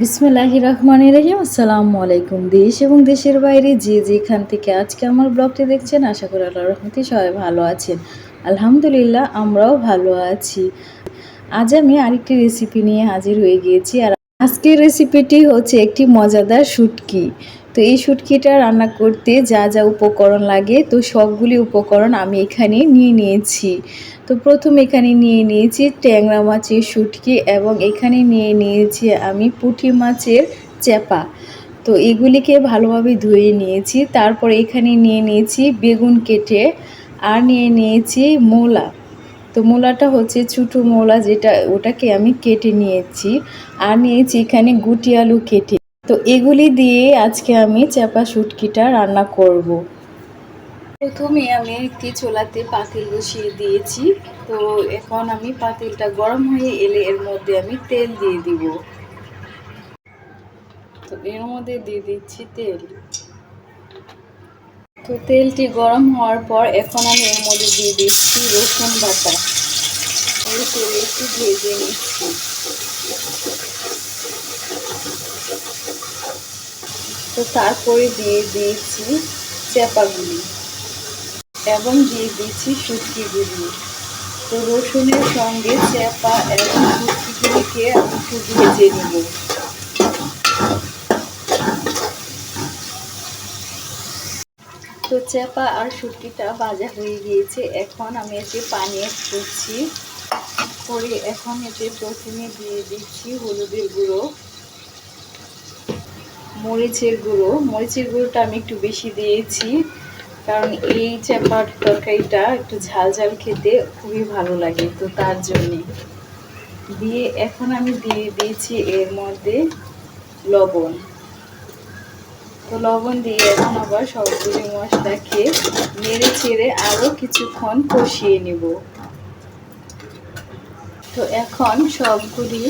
বিসমুল্লাহি রহমান রহিম। আসসালামু আলাইকুম দেশ এবং দেশের বাইরে যে যেখান থেকে আজকে আমার ব্লগটি দেখছেন, আশা করি আল্লাহ রহমতি সবাই ভালো আছেন। আলহামদুলিল্লাহ, আমরাও ভালো আছি। আজ আমি আরেকটি রেসিপি নিয়ে হাজির হয়ে গিয়েছি। আর আজকের রেসিপিটি হচ্ছে একটি মজাদার শুটকি। তো এই শুটকিটা রান্না করতে যা যা উপকরণ লাগে, তো সবগুলি উপকরণ আমি এখানে নিয়ে নিয়েছি। তো প্রথম এখানে নিয়ে নিয়েছি ট্যাংরা মাছের শুটকি এবং এখানে নিয়ে নিয়েছি আমি পুঁটি মাছের চেপা তো এগুলিকে ভালোভাবে ধুয়ে নিয়েছি, তারপর এখানে নিয়ে নিয়েছি বেগুন কেটে আর নিয়ে নিয়েছি মূলা। তো মূলাটা হচ্ছে ছোটো মূলা যেটা ওটাকে আমি কেটে নিয়েছি। আর নিয়েছি এখানে গুটি আলু কেটে। তো এগুলি দিয়ে আজকে আমি চাপা শুটকিটা রান্না করব। প্রথমে আমি একটি চোলাতে পাতিল বসিয়ে দিয়েছি। তো এখন আমি পাতিলটা গরম হয়ে এলে এর মধ্যে আমি তেল দিয়ে দিব। তো এর মধ্যে দিয়ে দিচ্ছি তেল। তো তেলটি গরম হওয়ার পর এখন আমি এর মধ্যে দিয়ে দিচ্ছি রসুন বাটা। এই তেলে একটু ভেজে নিচ্ছি। তো তারপরে দিয়ে দিয়েছি চেপাগুলি এবং দিয়ে দিয়েছি শুটকিগুলি। তো রসুনের সঙ্গে চেপা এবং শুটকিগুলিকে আমি একটু ভেজে নেব। তো চেপা আর শুটকিটা ভাজা হয়ে গিয়েছে। এখন আমি এতে পানি করছি করে এখন এতে প্রথমে দিয়ে দিচ্ছি হলুদের গুঁড়ো। মরিচের গুঁড়ো। মরিচের গুঁড়োটা আমি একটু বেশি দিয়েছি, কারণ এই চাপার তরকারিটা একটু ঝাল ঝাল খেতে খুবই ভালো লাগে তো তার জন্যে। দিয়ে এখন আমি দিয়ে দিয়েছি এর মধ্যে লবণ। তো লবণ দিয়ে এখন আবার সবগুলি মশলাকে নেড়ে চেড়ে আরও কিছুক্ষণ কষিয়ে নেব। তো এখন সবগুলি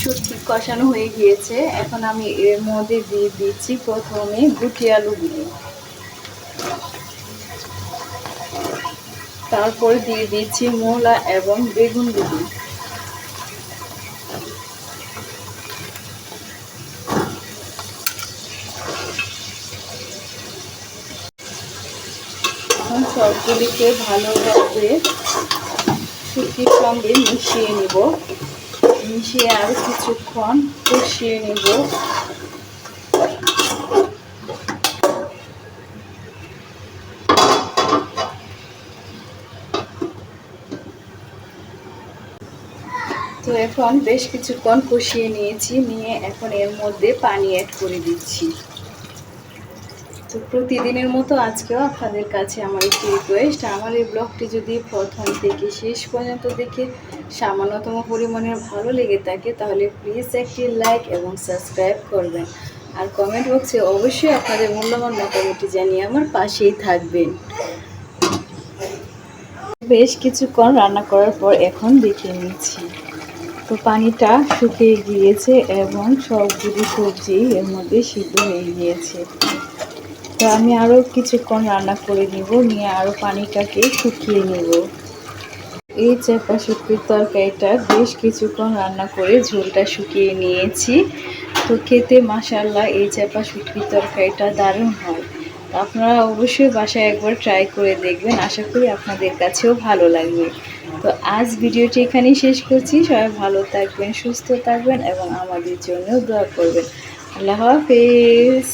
শুটকি কষানো হয়ে গিয়েছে। এখন আমি এর মধ্যে দিয়ে দিচ্ছি প্রথমে গুটি আলুগুলি। তারপর দিয়ে দিচ্ছি মূলা এবং বেগুনগুলি এখন সবগুলিকে ভালোভাবে শুকির সঙ্গে মিশিয়ে নিব। মিশিয়ে আরও কিছুক্ষণ কষিয়ে নেব। তো এখন বেশ কিছুক্ষণ কষিয়ে নিয়েছি, নিয়ে এখন এর মধ্যে পানি অ্যাড করে দিচ্ছি। তো প্রতিদিনের মতো আজকেও আপনাদের কাছে আমার একটি রিকোয়েস্ট আমার এই ব্লগটি যদি প্রথম থেকে শেষ পর্যন্ত দেখে সামান্যতম পরিমাণের ভালো লেগে থাকে, তাহলে প্লিজ একটি লাইক এবং সাবস্ক্রাইব করবেন। আর কমেন্ট বক্সে অবশ্যই আপনাদের মূল্যবান মতামতটি জানিয়ে আমার পাশেই থাকবেন। বেশ কিছুক্ষণ রান্না করার পর এখন দেখে নিচ্ছি। তো পানিটা শুকিয়ে গিয়েছে এবং সবগুলি সবজি এর মধ্যে সিদ্ধ হয়ে গিয়েছে। তো আমি আরও কিছুক্ষণ রান্না করে নিব, নিয়ে আরও পানিটাকে শুকিয়ে নেব। এই চেপা শুকির তরকারিটা বেশ কিছুক্ষণ রান্না করে ঝোলটা শুকিয়ে নিয়েছি। তো খেতে মাসাল্লাহ এই চেপা শুকির তরকারিটা দারুণ হয়। আপনারা অবশ্যই বাসায় একবার ট্রাই করে দেখবেন, আশা করি আপনাদের কাছেও ভালো লাগবে। তো আজ ভিডিওটি এখানেই শেষ করছি। সবাই ভালো থাকবেন, সুস্থ থাকবেন এবং আমাদের জন্য দোয়া করবেন। আল্লাহ হাফেজ।